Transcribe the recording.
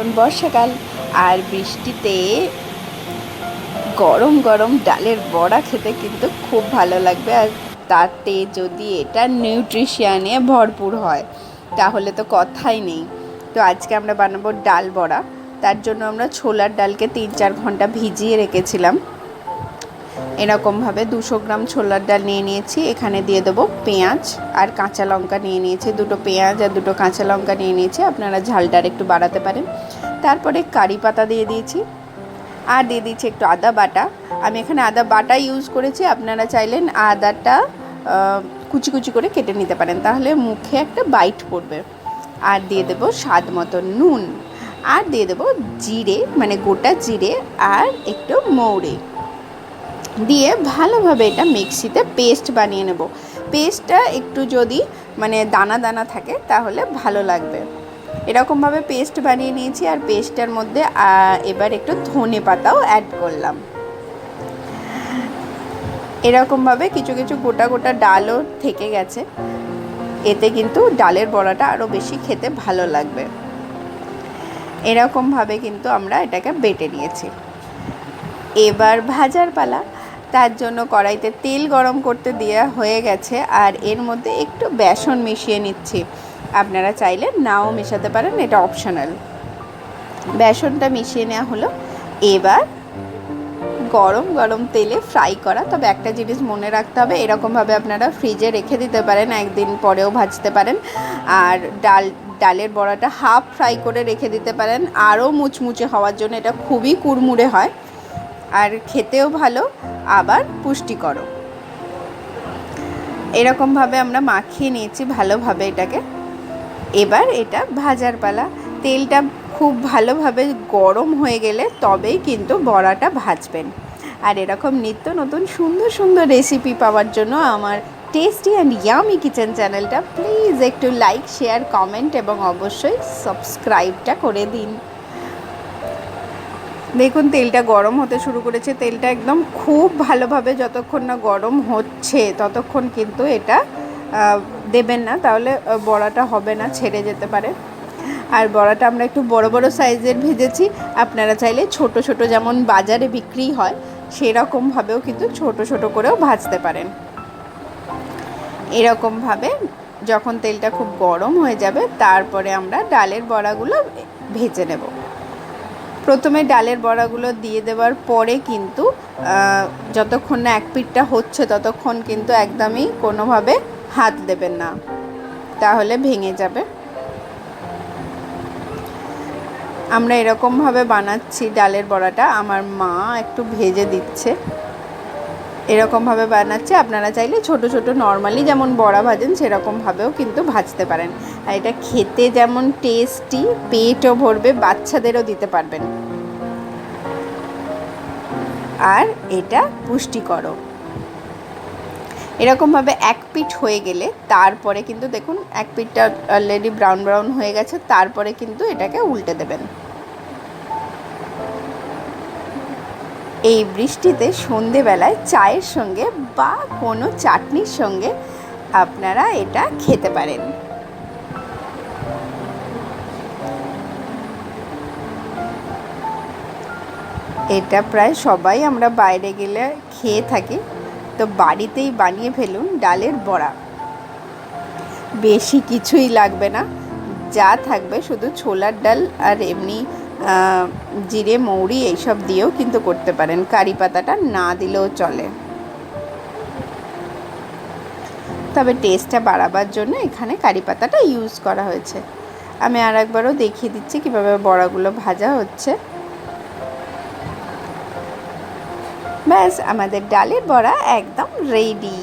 এখন বর্ষাকাল আর বৃষ্টিতে গরম গরম ডালের বড়া খেতে কিন্তু খুব ভালো লাগবে। আর তাতে যদি এটা নিউট্রিশিয়ানে ভরপুর হয়, তাহলে তো কথাই নেই। তো আজকে আমরা বানাবো ডাল বড়া। তার জন্য আমরা ছোলার ডালকে তিন চার ঘণ্টা ভিজিয়ে রেখেছিলাম। এরকমভাবে দুশো গ্রাম ছোলার ডাল নিয়ে নিয়েছি। এখানে দিয়ে দেবো পেঁয়াজ আর কাঁচা লঙ্কা নিয়ে নিয়েছি। দুটো পেঁয়াজ আর দুটো কাঁচা লঙ্কা নিয়ে নিয়েছি। আপনারা ঝালটা একটু বাড়াতে পারেন। তারপরে কারি পাতা দিয়ে দিয়েছি। আর দিয়ে দিচ্ছি একটু আদা বাটা। আমি এখানে আদা বাটা ইউজ করেছি। আপনারা চাইলেন আদাটা কুচি কুচি করে কেটে নিতে পারেন। তাহলে মুখে একটা বাইট পড়বে। আর দিয়ে দেবো স্বাদ মতো নুন। আর দিয়ে দেবো জিরে মানে গোটা জিরে আর একটু মৌরি। দিয়ে ভালোভাবে এটা মিক্সিতে পেস্ট বানিয়ে নেব। পেস্টটা একটু যদি মানে দানা দানা থাকে তাহলে ভালো লাগবে। এরকমভাবে পেস্ট বানিয়ে নিয়েছি আর পেস্টের মধ্যে এবার একটু ধনে পাতাও অ্যাড করলাম। এরকমভাবে কিছু কিছু গোটা গোটা ডালও থেকে গেছে। এতে কিন্তু ডালের বড়াটা আরও বেশি খেতে ভালো লাগবে। এরকমভাবে কিন্তু আমরা এটাকে বেটে নিয়েছি। এবার ভাজার পালা। তার জন্য কড়াইতে তেল গরম করতে দেওয়া হয়ে গেছে আর এর মধ্যে একটু বেসন মিশিয়ে নিচ্ছি। আপনারা চাইলে নাও মেশাতে পারেন, এটা অপশনাল বেসনটা মিশিয়ে নেওয়া হলো। এবার গরম গরম তেলে ফ্রাই করা। তবে একটা জিনিস মনে রাখতে হবে, এরকমভাবে আপনারা ফ্রিজে রেখে দিতে পারেন, একদিন পরেও ভাজতে পারেন। আর ডাল, ডালের বড়াটা হাফ ফ্রাই করে রেখে দিতে পারেন। আরও মুচমুচে হওয়ার জন্য এটা খুবই কুড়মুড়ে হয়। আর খেতেও ভালো। আবার পুষ্টিকরও এরকমভাবে আমরা মাখিয়ে নিয়েছি ভালোভাবে এটাকে। এবার এটা ভাজার পালা। তেলটা খুব ভালোভাবে গরম হয়ে গেলে তবেই কিন্তু বড়াটা ভাজবেন। আর এরকম নিত্য নতুন সুন্দর সুন্দর রেসিপি পাওয়ার জন্য আমার টেস্টি অ্যান্ড ইয়ামি কিচেন চ্যানেলটা প্লিজ একটু লাইক শেয়ার কমেন্ট এবং অবশ্যই সাবস্ক্রাইবটা করে দিন। দেখুন, তেলটা গরম হতে শুরু করেছে। তেলটা একদম খুব ভালোভাবে যতক্ষণ না গরম হচ্ছে, ততক্ষণ কিন্তু এটা দেবেন না। তাহলে বড়াটা হবে না, ছেড়ে যেতে পারে। আর বড়াটা আমরা একটু বড় বড় সাইজের ভেজেছি। আপনারা চাইলে ছোট ছোট যেমন বাজারে বিক্রি হয়, সেরকমভাবেও কিন্তু ছোট ছোট করেও ভাজতে পারেন। এরকমভাবে যখন তেলটা খুব গরম হয়ে যাবে, তারপরে আমরা ডালের বড়াগুলো ভেজে নেব। প্রথমে ডালের বড়াগুলো দিয়ে দেওয়ার পরে কিন্তু যতক্ষণ না এক পিঠটা হচ্ছে ততক্ষণ কিন্তু একদমই কোনোভাবে হাত দেবেন না। তাহলে ভেঙে যাবে। আমরা এরকমভাবে বানাচ্ছি ডালের বড়াটা। আমার মা একটু ভেজে দিচ্ছে। এরকমভাবে বানাচ্ছে, আপনারা চাইলে ছোট ছোট নর্মালি যেমন বড়া ভাজেন, সেরকমভাবেও কিন্তু ভাজতে পারেন। আর এটা খেতে যেমন টেস্টি পেটও ভরবে, বাচ্চাদেরও দিতে পারবেন। আর এটা পুষ্টিকরও। এরকমভাবে এক পিঠ হয়ে গেলে তারপরে কিন্তু দেখুন, এক পিঠটা অলরেডি ব্রাউন ব্রাউন হয়ে গেছে, তারপরে কিন্তু এটাকে উল্টে দেবেন। এই বৃষ্টিতে সন্ধেবেলায় চায়ের সঙ্গে বা কোনো চাটনির সঙ্গে আপনারা এটা খেতে পারেন। এটা প্রায় সবাই আমরা বাইরে গেলে খেয়ে থাকি। তো বাড়িতেই বানিয়ে ফেলুন ডালের বড়া। বেশি কিছুই লাগবে না। যা থাকবে শুধু ছোলার ডাল আর এমনি জিরে, মৌরি এইসব দিয়েও কিন্তু করতে পারেন। কারি পাতাটা না দিলেও চলে। তবে টেস্টটা বাড়াবার জন্য এখানে কারি পাতাটা ইউজ করা হয়েছে। আমি আর একবারও দেখিয়ে দিচ্ছি কীভাবে বড়াগুলো ভাজা হচ্ছে। ব্যাস, আমাদের ডালের বড়া একদম রেডি